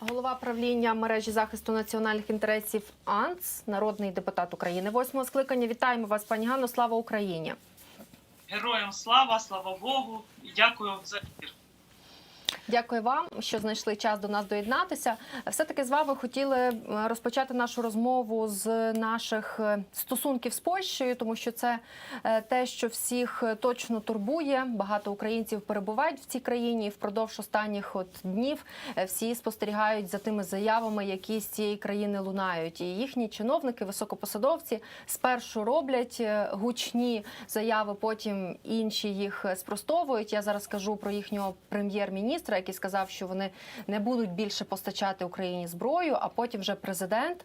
Голова правління мережі захисту національних інтересів АНЦ, народний депутат України, восьмого скликання. Вітаємо вас, пані Ганно. Слава Україні! Героям слава, слава Богу, і дякую за ефір. Дякую вам, що знайшли час до нас доєднатися. Все таки з вами хотіли розпочати нашу розмову з наших е, стосунків з Польщею, тому що це е, те, що всіх е, точно турбує. Багато українців перебувають в цій країні. І впродовж останніх от днів всі спостерігають за тими заявами, які з цієї країни лунають. І їхні чиновники, високопосадовці, спершу роблять гучні заяви, потім інші їх спростовують. Я зараз кажу про їхнього прем'єр-міністра, який сказав, що вони не будуть більше постачати Україні зброю. А потім вже президент.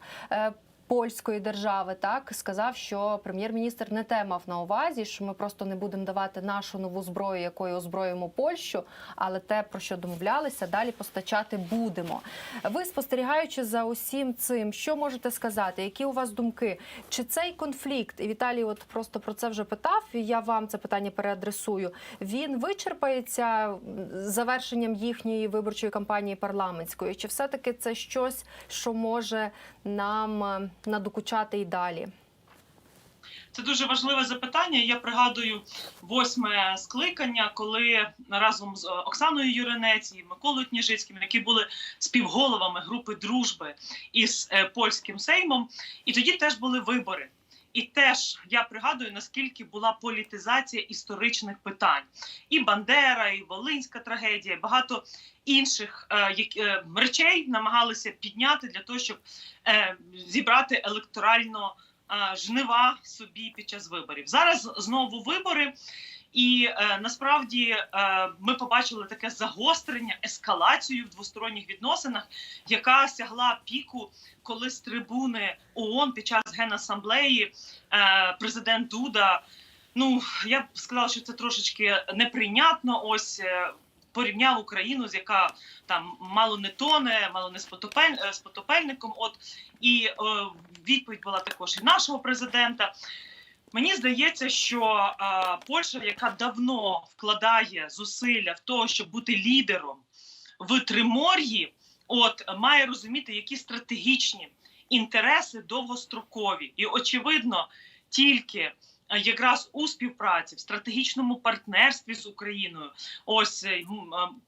Польської держави так сказав, що прем'єр-міністр не те мав на увазі, що ми просто не будемо давати нашу нову зброю, якою озброїмо Польщу, але те, про що домовлялися, далі постачати будемо. Ви спостерігаючи за усім цим, що можете сказати? Які у вас думки? Чи цей конфлікт, і Віталій, от просто про це вже питав, і я вам це питання переадресую. Він вичерпається завершенням їхньої виборчої кампанії парламентської? Чи все-таки це щось, що може нам е, надокучати і далі? Це дуже важливе запитання. Я пригадую восьме скликання, коли разом з Оксаною Юринець і Миколою Княжицьким, які були співголовами групи дружби із е, польським сеймом, і тоді теж були вибори. І теж я пригадую, наскільки була політизація історичних питань, і Бандера, і Волинська трагедія, і багато інших е, е, речей намагалися підняти для того, щоб е, зібрати електорально е, жнива собі під час виборів. Зараз знову вибори. І е, насправді е, ми побачили таке загострення, ескалацію в двосторонніх відносинах, яка сягла піку, коли з трибуни ООН під час генасамблеї е, президент Дуда. Ну я б сказала, що це трошечки неприйнятно. Ось е, порівняв Україну, з яка там мало не тоне, мало не з потопель, е, з потопельником. От і е, відповідь була також і нашого президента. Мені здається, що е, Польща, яка давно вкладає зусилля в того, щоб бути лідером в Тримор'ї, от має розуміти, які стратегічні інтереси довгострокові, і очевидно, тільки е, якраз у співпраці в стратегічному партнерстві з Україною, ось е,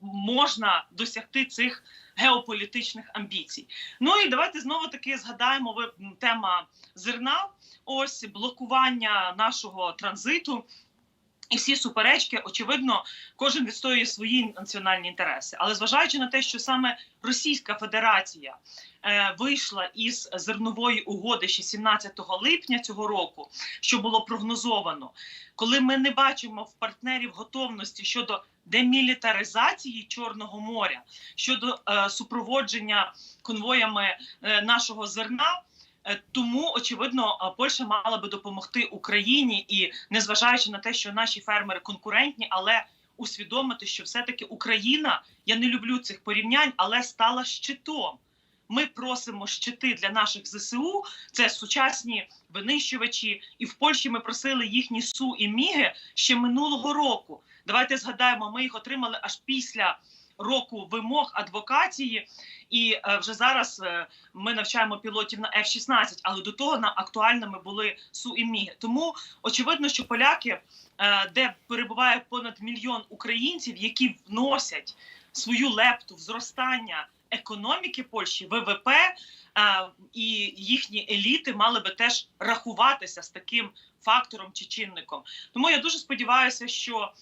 можна досягти цих геополітичних амбіцій. Ну і давайте знову таки згадаємо ви тема зерна. Ось блокування нашого транзиту. І всі суперечки, очевидно, кожен відстоює свої національні інтереси. Але зважаючи на те, що саме Російська Федерація е, вийшла із зернової угоди ще 17 липня цього року, що було прогнозовано, коли ми не бачимо в партнерів готовності щодо демілітаризації Чорного моря, щодо е, супроводження конвоями е, нашого зерна. Е, Тому очевидно, е, Польща мала би допомогти Україні і незважаючи на те, що наші фермери конкурентні, але усвідомити, що все-таки Україна, я не люблю цих порівнянь, але стала щитом. Ми просимо щити для наших ЗСУ. Це сучасні винищувачі, і в Польщі ми просили їхні су і міги ще минулого року. Давайте згадаємо, ми їх отримали аж після року вимог адвокації, і е, вже зараз е, ми навчаємо пілотів на F-16, але до того нам актуальними були су і міги. Тому очевидно, що поляки, е, де перебуває понад мільйон українців, які вносять свою лепту в зростання економіки Польщі, ВВП, і їхні еліти мали би теж рахуватися з таким фактором чи чинником. Тому я дуже сподіваюся, що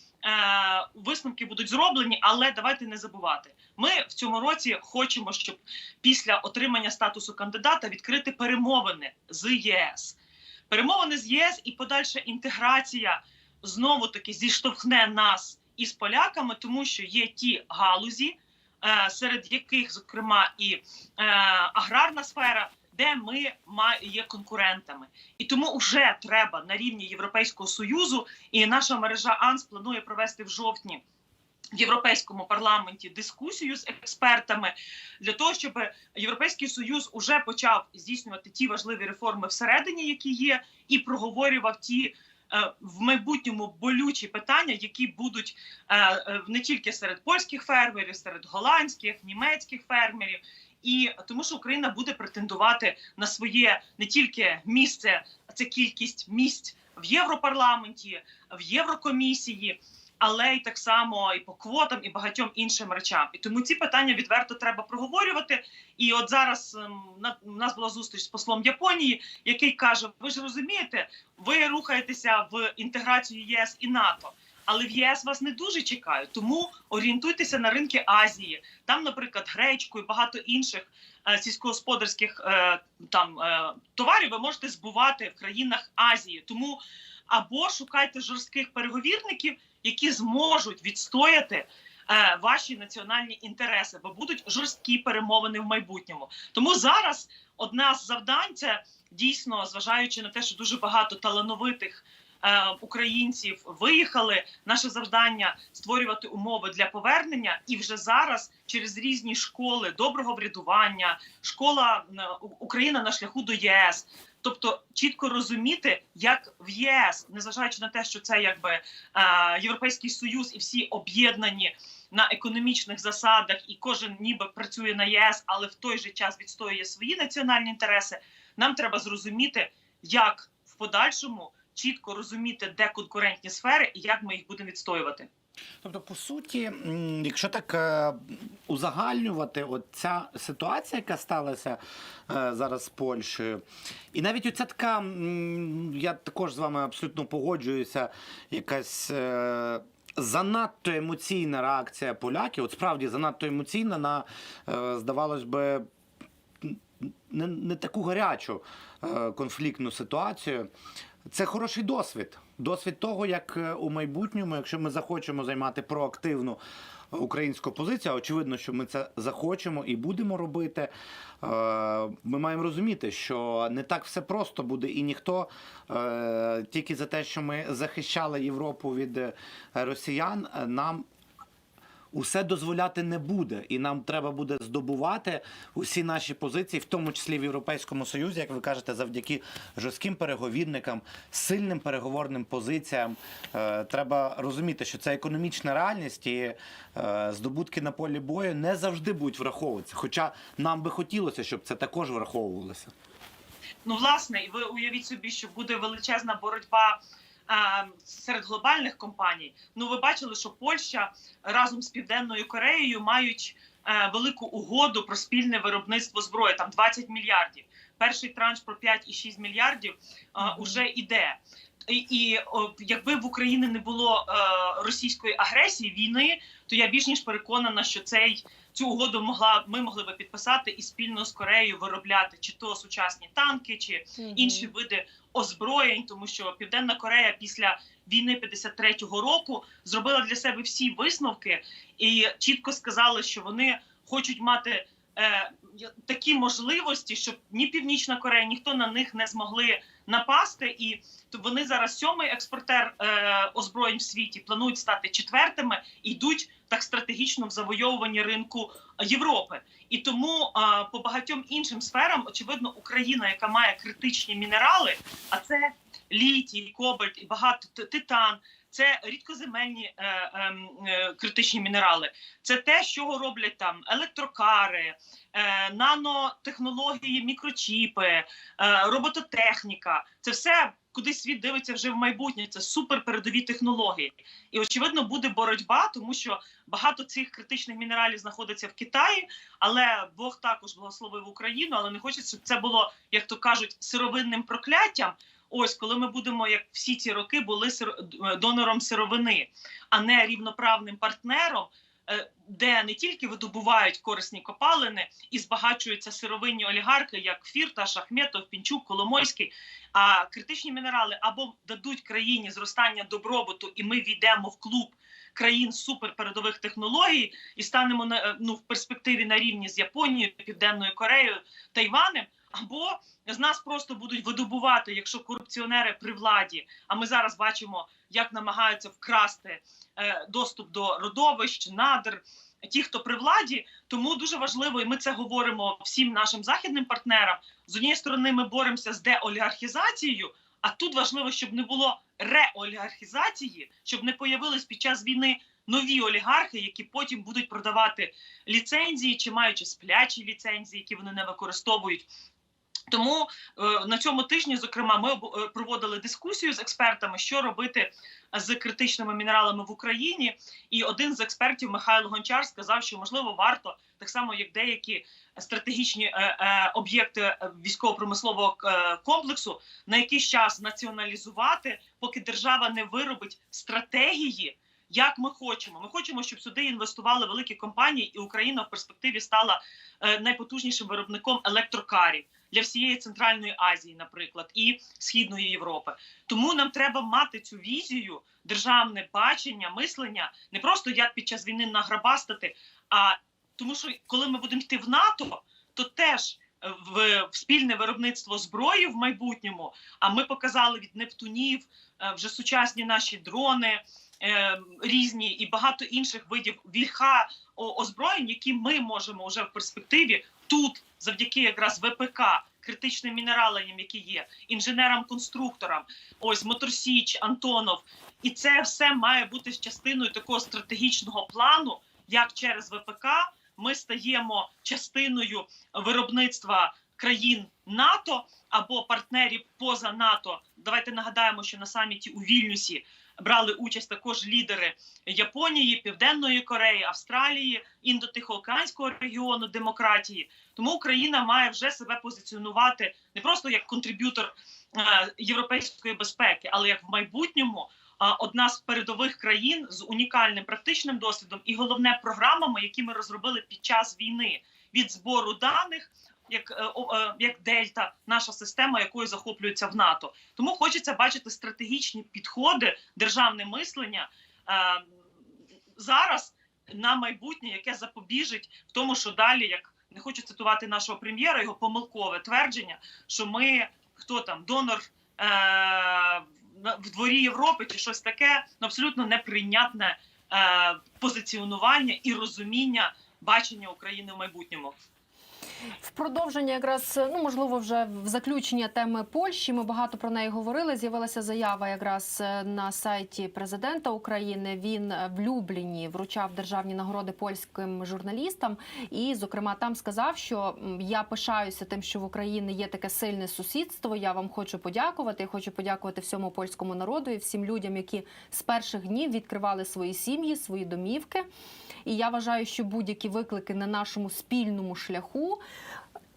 висновки будуть зроблені, але давайте не забувати. Ми в цьому році хочемо, щоб після отримання статусу кандидата відкрити перемовини з ЄС. Перемовини з ЄС і подальша інтеграція знову таки зіштовхне нас із поляками, тому що є ті галузі, е, серед яких, зокрема, і е, аграрна сфера, де ми є конкурентами, і тому вже треба на рівні Європейського союзу, і наша мережа АНС планує провести в жовтні. В європейському парламенті дискусію з експертами для того, щоб європейський союз уже почав здійснювати ті важливі реформи всередині, які є, і проговорював ті е, в майбутньому болючі питання, які будуть е, е, не тільки серед польських фермерів, серед голландських, німецьких фермерів. І тому, що Україна буде претендувати на своє не тільки місце, а це кількість місць в Європарламенті, в Єврокомісії. Але й так само і по квотам, і багатьом іншим речам. І тому ці питання відверто треба проговорювати. І от зараз ем, на у нас була зустріч з послом Японії, який каже: Ви ж розумієте, ви рухаєтеся в інтеграцію ЄС і НАТО. Але в ЄС вас не дуже чекають, тому орієнтуйтеся на ринки Азії. Там, наприклад, гречку і багато інших е, сільськогосподарських е, там е, товарів ви можете збувати в країнах Азії. Тому або шукайте жорстких переговірників, які зможуть відстояти е, ваші національні інтереси, бо будуть жорсткі перемовини в майбутньому. Тому зараз одна з завдань це дійсно, зважаючи на те, що дуже багато талановитих. Е, Українців виїхали. Наше завдання створювати умови для повернення, і вже зараз через різні школи доброго врядування, школа Україна на шляху до ЄС. Тобто чітко розуміти, як в ЄС, незважаючи на те, що це якби е, Європейський Союз і всі об'єднані на економічних засадах, і кожен ніби працює на ЄС, але в той же час відстоює свої національні інтереси. Нам треба зрозуміти, як в подальшому чітко розуміти, де конкурентні сфери і як ми їх будемо відстоювати. Тобто, по суті, якщо так е, узагальнювати, от ця ситуація, яка сталася е, зараз з Польщею, і навіть оця така, я також з вами абсолютно погоджуюся, якась. е, Занадто емоційна реакція поляків, от справді занадто емоційна на, здавалось би, не, не таку гарячу конфліктну ситуацію. Це хороший досвід. Досвід того, як е, у майбутньому, якщо ми захочемо займати проактивну українську позицію, а очевидно, що ми це захочемо і будемо робити. е, Ми маємо розуміти, що не так все просто буде, і ніхто е, тільки за те, що ми захищали Європу від росіян, нам усе дозволяти не буде, і нам треба буде здобувати усі наші позиції, в тому числі в Європейському Союзі, як ви кажете, завдяки жорстким переговірникам, сильним переговорним позиціям. Е, треба розуміти, що це економічна реальність і е, здобутки на полі бою не завжди будуть враховуватися. Хоча нам би хотілося, щоб це також враховувалося. Ну, власне, і ви уявіть собі, що буде величезна боротьба серед глобальних компаній. Ну, ви бачили, що Польща разом з Південною Кореєю мають е, велику угоду про спільне виробництво зброї, там 20 мільярдів. Перший транш про 5,6 мільярдів а, Мгм. уже йде. І, і якби в Україні не було е, російської агресії війни, то я більш ніж переконана, що цей цю угоду могла ми могли би підписати і спільно з Кореєю виробляти чи то сучасні танки, чи інші види озброєнь, тому що Південна Корея після війни 53-го року зробила для себе всі висновки і чітко сказали, що вони хочуть мати. Е, такі можливості, щоб ні Північна Корея, ніхто на них не змогли напасти, і вони зараз сьомий експортер е, озброєнь в світі планують стати четвертими і йдуть так стратегічно в завойовуванні ринку Європи. І тому е, по багатьом іншим сферам, очевидно, Україна, яка має критичні мінерали, а це літій, кобальт і багато титан. Це рідкоземельні е, ем, е, критичні мінерали. Це те, чого роблять там електрокари, е, нанотехнології, мікрочіпи, е, робототехніка. Це все куди світ дивиться вже в майбутнє. Це супер передові технології. І очевидно буде боротьба, тому що багато цих критичних мінералів знаходиться в Китаї, але Бог також благословив Україну, але не хочеться, щоб це було, як то кажуть, сировинним прокляттям. Ось коли ми будемо, як всі ці роки, були сиро- донором сировини, а не рівноправним партнером, е, де не тільки видобувають корисні копалини і збагачуються сировинні олігархи, як Фірташ, Ахметов, Пінчук, Коломойський. А критичні мінерали або дадуть країні зростання добробуту, і ми війдемо в клуб країн суперпередових технологій і станемо на е, ну в перспективі на рівні з Японією, Південною Кореєю, Тайванем. Або з нас просто будуть видобувати, якщо корупціонери при владі. А ми зараз бачимо, як намагаються вкрасти е, доступ до родовищ, надр. Ті, хто при владі, тому дуже важливо, і ми це говоримо всім нашим західним партнерам. З однієї сторони, ми боремося з деолігархізацією, а тут важливо, щоб не було реолігархізації, щоб не появились під час війни нові олігархи, які потім будуть продавати ліцензії чи маючи сплячі ліцензії, які вони не використовують. Тому е, на цьому тижні, зокрема, ми е, проводили дискусію з експертами, що робити з критичними мінералами в Україні. І один з експертів Михайло Гончар сказав, що можливо варто так само, як деякі стратегічні е, об'єкти військово-промислового комплексу на якийсь час націоналізувати, поки держава не виробить стратегії. Як ми хочемо, ми хочемо, щоб сюди інвестували великі компанії, і Україна в перспективі стала найпотужнішим виробником електрокарів для всієї центральної Азії, наприклад, і східної Європи. Тому нам треба мати цю візію, державне бачення, мислення, не просто як під час війни награбастати, а тому, що коли ми будемо йти в НАТО, то теж е, в, спільне виробництво зброї в майбутньому. А ми показали від Нептунів е, вже сучасні наші дрони. е, Різні і багато інших видів вільха озброєнь, які ми можемо вже в перспективі тут, завдяки якраз ВПК, критичним мінералам, які є, інженерам-конструкторам, ось Моторсіч, Антонов, і це все має бути частиною такого стратегічного плану, як через ВПК ми стаємо частиною виробництва країн НАТО або партнерів поза НАТО. Давайте нагадаємо, що на саміті у Вільнюсі брали участь також лідери Японії, Південної Кореї, Австралії, індотихоокеанського регіону демократії. Тому Україна має вже себе позиціонувати не просто як контриб'ютор е, європейської безпеки, але як в майбутньому одна з передових країн з унікальним практичним досвідом і головне програмами, які ми розробили під час війни від збору даних. Як, е, е, як Дельта, наша система, якою захоплюється в НАТО, тому хочеться бачити стратегічні підходи, державне мислення е, зараз на майбутнє, яке запобіжить в тому, що далі, як не хочу цитувати нашого прем'єра, його помилкове твердження, що ми хто там донор е, в дворі Європи чи щось таке, ну, абсолютно неприйнятне е, позиціонування і розуміння бачення України в майбутньому. В продовження, якраз ну можливо, вже в заключення теми Польщі. Ми багато про неї говорили. З'явилася заява якраз е, на сайті президента України. Він е, в Любліні вручав державні нагороди польським журналістам, і, зокрема, там сказав, що я пишаюся тим, що в Україні є таке сильне сусідство. Я вам хочу подякувати. Я хочу подякувати всьому польському народу і всім людям, які з перших днів відкривали свої сім'ї, свої домівки. І я вважаю, що будь-які виклики на нашому спільному шляху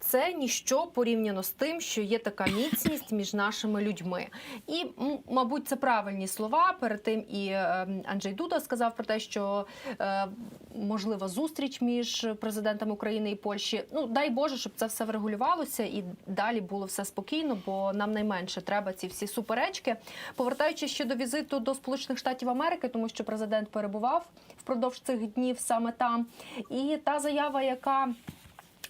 це ніщо порівняно з тим, що є така міцність між нашими людьми. І, мабуть, це правильні слова. Перед тим і е, Анджей Дуда сказав про те, що е, можлива зустріч між президентами України і Польщі. Ну дай Боже, щоб це все врегулювалося і далі було все спокійно, бо нам найменше треба ці всі суперечки. Повертаючись ще до візиту до Сполучених Штатів Америки, тому що президент перебував впродовж цих днів саме там, і та заява, яка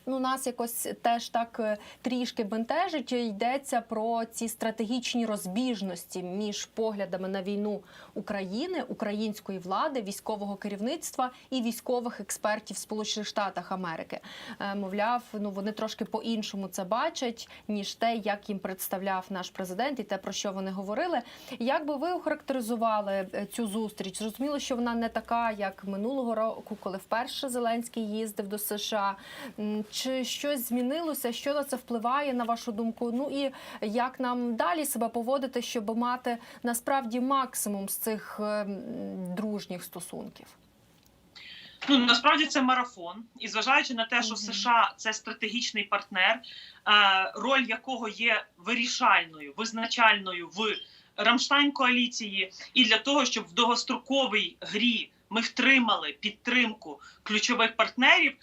Ну, нас якось теж так е, трішки бентежить. Йдеться про ці стратегічні розбіжності між поглядами на війну України, української влади, військового керівництва і військових експертів Сполучених Штатах Америки. Е, Мовляв, ну вони трошки по-іншому це бачать, ніж те, як їм представляв наш президент, і те про що вони говорили. Як би ви охарактеризували е, цю зустріч? Зрозуміло, що вона не така, як минулого року, коли вперше Зеленський їздив до США. Чи щось змінилося? Що на це впливає на вашу думку? Ну і як нам далі себе поводити, щоб мати насправді максимум з цих е, дружніх стосунків? Ну насправді це марафон, і зважаючи на те, що США це стратегічний партнер, е, роль якого є вирішальною, визначальною в Рамштайн коаліції, і для того, щоб в довгостроковій грі ми втримали підтримку ключових партнерів,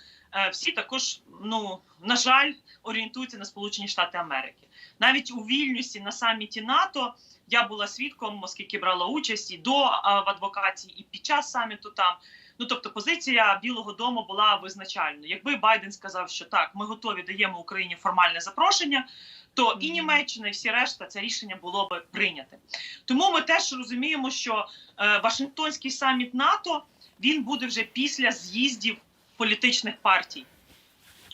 всі також, ну на жаль, орієнтуються на Сполучені Штати Америки. Навіть у Вільнюсі на саміті НАТО я була свідком, оскільки брала участь і до в адвокації, і під час саміту там. Ну тобто, позиція Білого Дому була визначальною. Якби Байден сказав, що так, ми готові даємо Україні формальне запрошення, то і Німеччина, і всі решта це рішення було би прийняте. Тому ми теж розуміємо, що е, Вашингтонський саміт НАТО він буде вже після з'їздів політичних партій.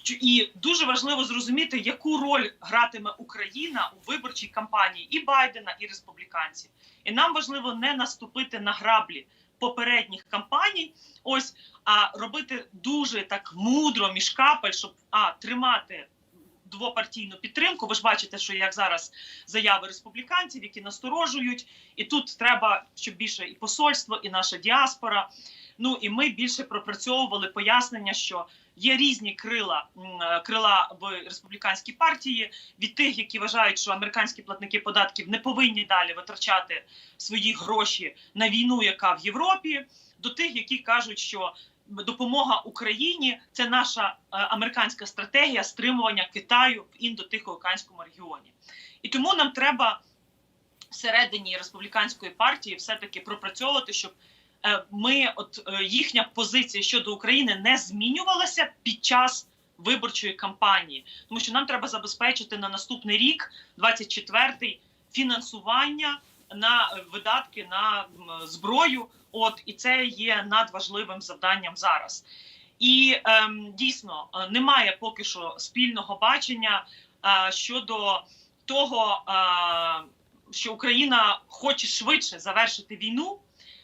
І дуже важливо зрозуміти, яку роль гратиме Україна у виборчій кампанії і Байдена, і республіканців. І нам важливо не наступити на граблі попередніх кампаній. Ось а робити дуже так мудро між капель, щоб а тримати двопартійну підтримку. Ви ж бачите, що як зараз заяви республіканців, які насторожують, і тут треба, щоб більше і посольство, і наша діаспора. Ну і ми більше пропрацьовували пояснення, що є різні крила е, крила в республіканській партії від тих, які вважають, що американські платники податків не повинні далі витрачати свої гроші на війну, яка в Європі, до тих, які кажуть, що допомога Україні це наша е, американська стратегія стримування Китаю в індотихоокеанському регіоні. І тому нам треба всередині республіканської партії все-таки пропрацьовувати, щоб е, ми, от е, їхня позиція щодо України не змінювалася під час виборчої кампанії, тому що нам треба забезпечити на наступний рік, 24-й, фінансування на е, видатки на зброю. От і це є надважливим завданням зараз. І ем, дійсно е, немає поки що спільного бачення е, щодо того, е, що Україна хоче швидше завершити війну,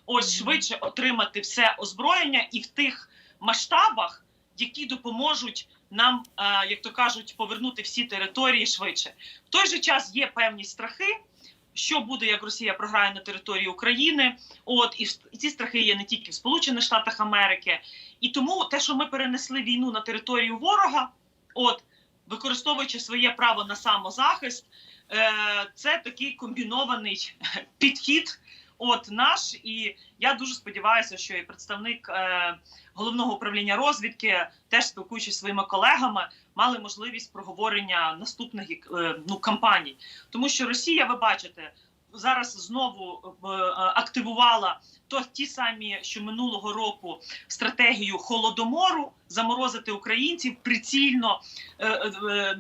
ось швидше отримати все озброєння і в тих масштабах, які допоможуть нам, е, як то кажуть, повернути всі території швидше. В той же час є певні страхи. Що буде, як Росія програє на території України? От і, ці страхи є не тільки в Сполучених Штатах Америки, і тому те, що ми перенесли війну на територію ворога, от використовуючи своє право на самозахист, е, це такий комбінований підхід. От наш, і я дуже сподіваюся, що і представник е, головного управління розвідки, теж спілкуючись своїми колегами, мали можливість проговорення наступних е, ну кампаній, тому що Росія, ви бачите, зараз знову е, активувала то ті самі, що минулого року стратегію холодомору заморозити українців прицільно е, е,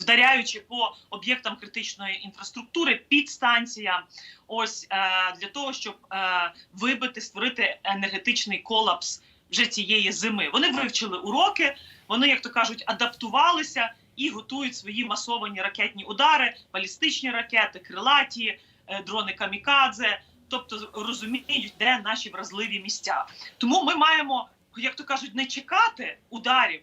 вдаряючи по об'єктам критичної інфраструктури, підстанціям, ось е, для того, щоб е, вибити, створити енергетичний колапс вже цієї зими. Вони вивчили уроки, вони, як то кажуть, адаптувалися і готують свої масовані ракетні удари, балістичні ракети, крилаті, е, дрони камікадзе. Тобто розуміють, де наші вразливі місця. Тому ми маємо, як то кажуть, не чекати ударів,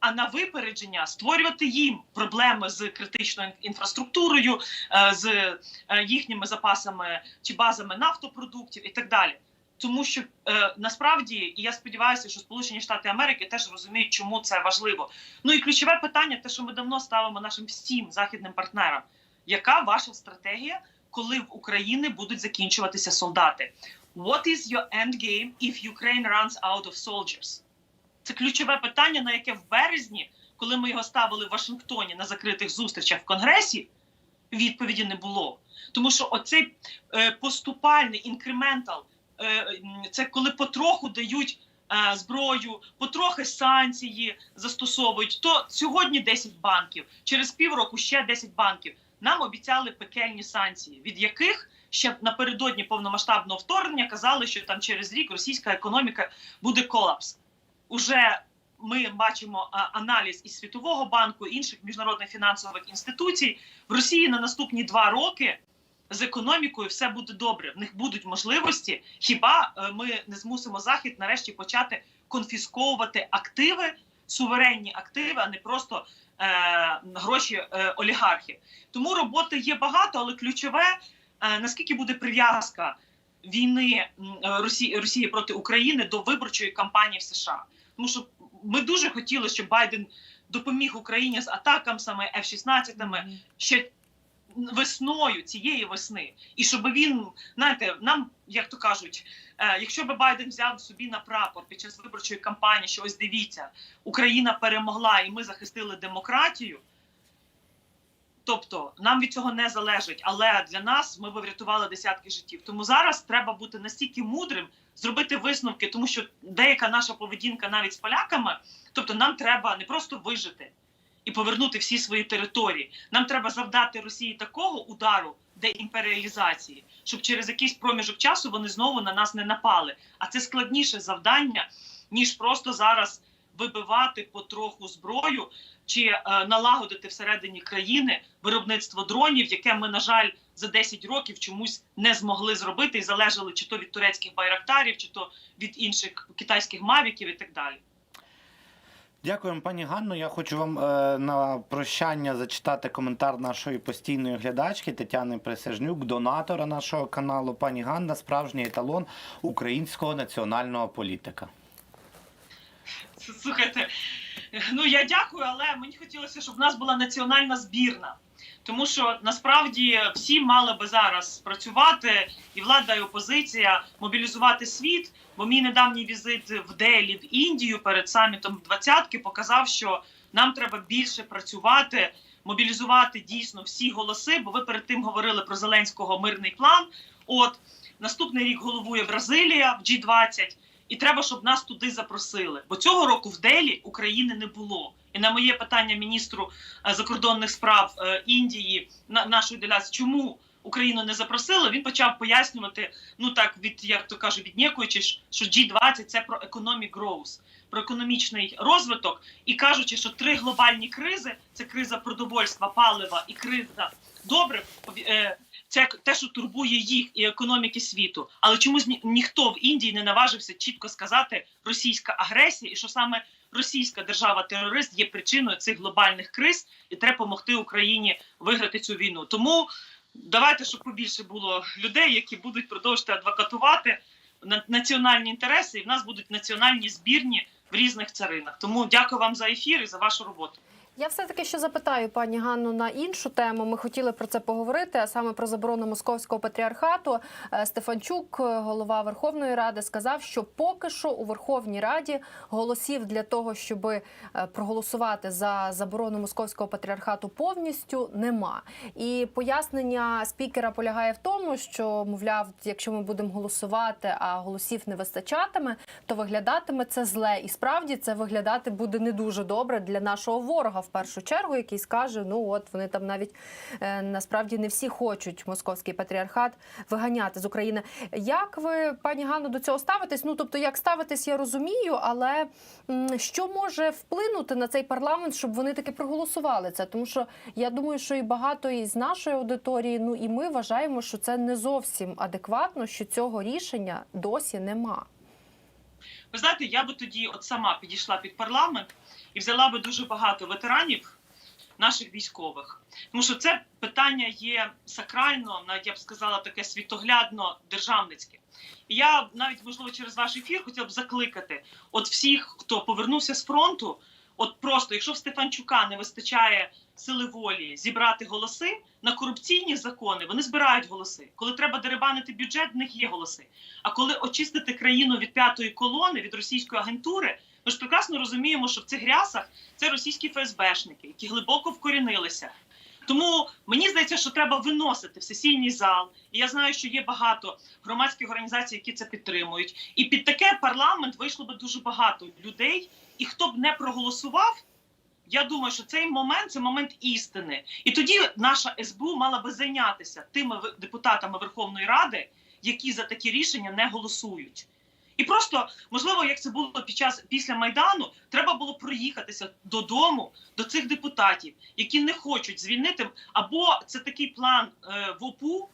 а на випередження створювати їм проблеми з критичною інфраструктурою, е, з е, їхніми запасами чи базами нафтопродуктів і так далі. Тому що е, насправді, і я сподіваюся, що Сполучені Штати Америки теж розуміють, чому це важливо. Ну і ключове питання, те, що ми давно ставимо нашим всім західним партнерам: яка ваша стратегія, коли в Україні будуть закінчуватися солдати? What is your end game if Ukraine runs out of soldiers? Це ключове питання, на яке в березні, коли ми його ставили в Вашингтоні на закритих зустрічах в Конгресі, відповіді не було. Тому що оцей е, поступальний інкрементал, це коли потроху дають е, зброю, потрохи санкції застосовують. То сьогодні 10 банків, через півроку ще 10 банків. Нам обіцяли пекельні санкції, від яких ще напередодні повномасштабного вторгнення казали, що там через рік російська економіка буде колапс. Уже ми бачимо аналіз із Світового банку інших міжнародних фінансових інституцій в Росії на наступні два роки. З економікою все буде добре. В них будуть можливості. Хіба е, ми не змусимо захід нарешті почати конфісковувати активи, суверенні активи, а не просто е, гроші е, олігархів. Тому роботи є багато, але ключове е, наскільки буде прив'язка війни е, Росії, Росії проти України до виборчої кампанії в США. Тому що ми дуже хотіли, щоб Байден допоміг Україні з атаками саме F-16 ще весною цієї весни, і щоб він знаєте, нам як то кажуть, е, якщо би Байден взяв собі на прапор під час виборчої кампанії, що ось дивіться, Україна перемогла і ми захистили демократію. Тобто нам від цього не залежить, але для нас ми би врятували десятки життів. Тому зараз треба бути настільки мудрим, зробити висновки, тому що деяка наша поведінка навіть з поляками, тобто нам треба не просто вижити і повернути всі свої території. Нам треба завдати Росії такого удару деімперіалізації, щоб через якийсь проміжок часу вони знову на нас не напали. А це складніше завдання, ніж просто зараз вибивати потроху зброю чи е, налагодити всередині країни виробництво дронів, яке ми, на жаль, за 10 років чомусь не змогли зробити і залежали чи то від турецьких байрактарів, чи то від інших китайських мавіків і так далі. Дякуємо, пані Ганно. Я хочу вам е, на прощання зачитати коментар нашої постійної глядачки Тетяни Присяжнюк, донатора нашого каналу. Пані Ганна, справжній еталон українського національного політика. Слухайте, ну я дякую, але мені хотілося, щоб в нас була національна збірна. Тому що насправді всі мали би зараз працювати, і влада, і опозиція мобілізувати світ. Бо мій недавній візит в Делі в Індію перед самітом двадцятки показав, що нам треба більше працювати, мобілізувати дійсно всі голоси. Бо ви перед тим говорили про Зеленського мирний план. От наступний рік головує Бразилія в G20, і треба, щоб нас туди запросили. Бо цього року в Делі України не було. І на моє питання міністру е, закордонних справ е, Індії на нашої делегації, чому Україну не запросили, він почав пояснювати, ну так від як то кажуть, віднікуючи, що G20 це про economic growth, про економічний розвиток, і кажучи, що три глобальні кризи: це криза продовольства, палива і криза добрив. Це те, що турбує їх і економіки світу, але чомусь ні- ніхто в Індії не наважився чітко сказати російська агресія, і що саме російська держава-терорист є причиною цих глобальних криз, і треба допомогти Україні виграти цю війну. Тому давайте, щоб побільше було людей, які будуть продовжувати адвокатувати на національні інтереси, і в нас будуть національні збірні в різних царинах. Тому дякую вам за ефір і за вашу роботу. Я все таки ще запитаю пані Ганну на іншу тему. Ми хотіли про це поговорити, а саме про заборону московського патріархату. Е, Стефанчук, е, голова Верховної Ради, сказав, що поки що у Верховній Раді голосів для того, щоб е, проголосувати за заборону московського патріархату повністю нема. І пояснення спікера полягає в тому, що мовляв, якщо ми будемо голосувати, а голосів не вистачатиме, то виглядатиме це зле. І справді це виглядати буде не дуже добре для нашого ворога в першу чергу, який скаже: ну от вони там навіть е, насправді не всі хочуть московський патріархат виганяти з України. Як ви, пані Ганно, до цього ставитесь? Ну тобто, як ставитесь, я розумію, але що може вплинути на цей парламент, щоб вони таки проголосували це? Тому що я думаю, що і багато із нашої аудиторії, ну і ми вважаємо, що це не зовсім адекватно, що цього рішення досі нема. Ви знаєте, я би тоді от сама підійшла під парламент і взяла би дуже багато ветеранів наших військових, тому що це питання є сакрально, навіть я б сказала, таке світоглядно державницьке. І я навіть можливо через ваш ефір хотіла б закликати от всіх, хто повернувся з фронту. От просто, якщо в Стефанчука не вистачає сили волі зібрати голоси на корупційні закони, вони збирають голоси. Коли треба дерибанити бюджет, в них є голоси. А коли очистити країну від п'ятої колони, від російської агентури, ми ж прекрасно розуміємо, що в цих рясах це російські ФСБшники, які глибоко вкорінилися. Тому мені здається, що треба виносити в сесійний зал. І я знаю, що є багато громадських організацій, які це підтримують. І під таке парламент вийшло би дуже багато людей. І хто б не проголосував, я думаю, що цей момент це момент істини. І тоді наша СБУ мала би зайнятися тими депутатами Верховної Ради, які за такі рішення не голосують. І просто можливо, як це було під час після майдану, треба було проїхатися додому до цих депутатів, які не хочуть звільнити. Або це такий план е, в ОПУ.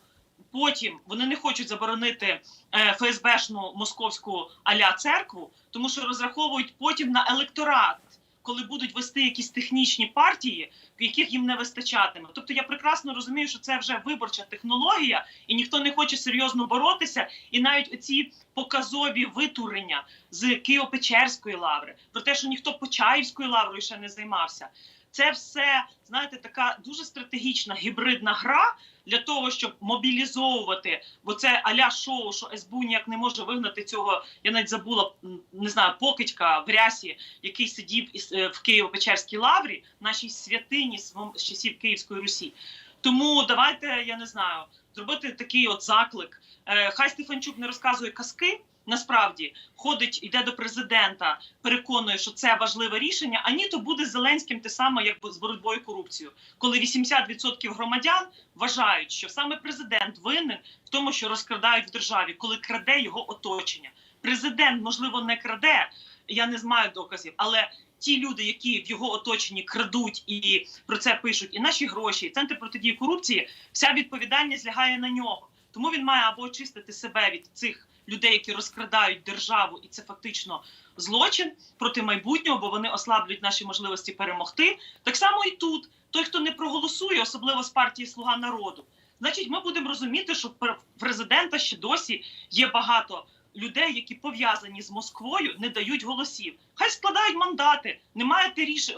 Потім вони не хочуть заборонити е, ФСБшну московську аля церкву, тому що розраховують потім на електорат, коли будуть вести якісь технічні партії, яких їм не вистачатиме. Тобто я прекрасно розумію, що це вже виборча технологія, і ніхто не хоче серйозно боротися. І навіть оці показові витурення з Києво-Печерської лаври, про те, що ніхто Почаївською лаврою ще не займався. Це все знаєте, така дуже стратегічна гібридна гра для того, щоб мобілізовувати, бо це аля шоу, що СБУ ніяк не може вигнати цього. Я навіть забула не знаю, покидька в рясі, який сидів е, в Києво-Печерській лаврі, нашій святині з часів Київської Русі. Тому давайте я не знаю, зробити такий от заклик. Е, Хай Стефанчук не розказує казки. Насправді ходить, йде до президента, переконує, що це важливе рішення. А ні, то буде з Зеленським те саме, як з боротьбою корупцією, коли 80% громадян вважають, що саме президент винен в тому, що розкрадають в державі, коли краде його оточення. Президент, можливо, не краде, я не маю доказів, але ті люди, які в його оточенні крадуть і про це пишуть, і наші гроші, і центр протидії корупції, вся відповідальність лягає на нього. Тому він має або очистити себе від цих людей, які розкрадають державу, і це фактично злочин проти майбутнього, бо вони ослаблюють наші можливості перемогти. Так само і тут той, хто не проголосує, особливо з партії Слуга народу, значить, ми будемо розуміти, що президента ще досі є багато людей, які пов'язані з Москвою, не дають голосів. Хай складають мандати. Не маєте ріш... е,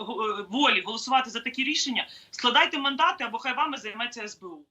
волі голосувати за такі рішення. Складайте мандати або хай вами займеться СБУ.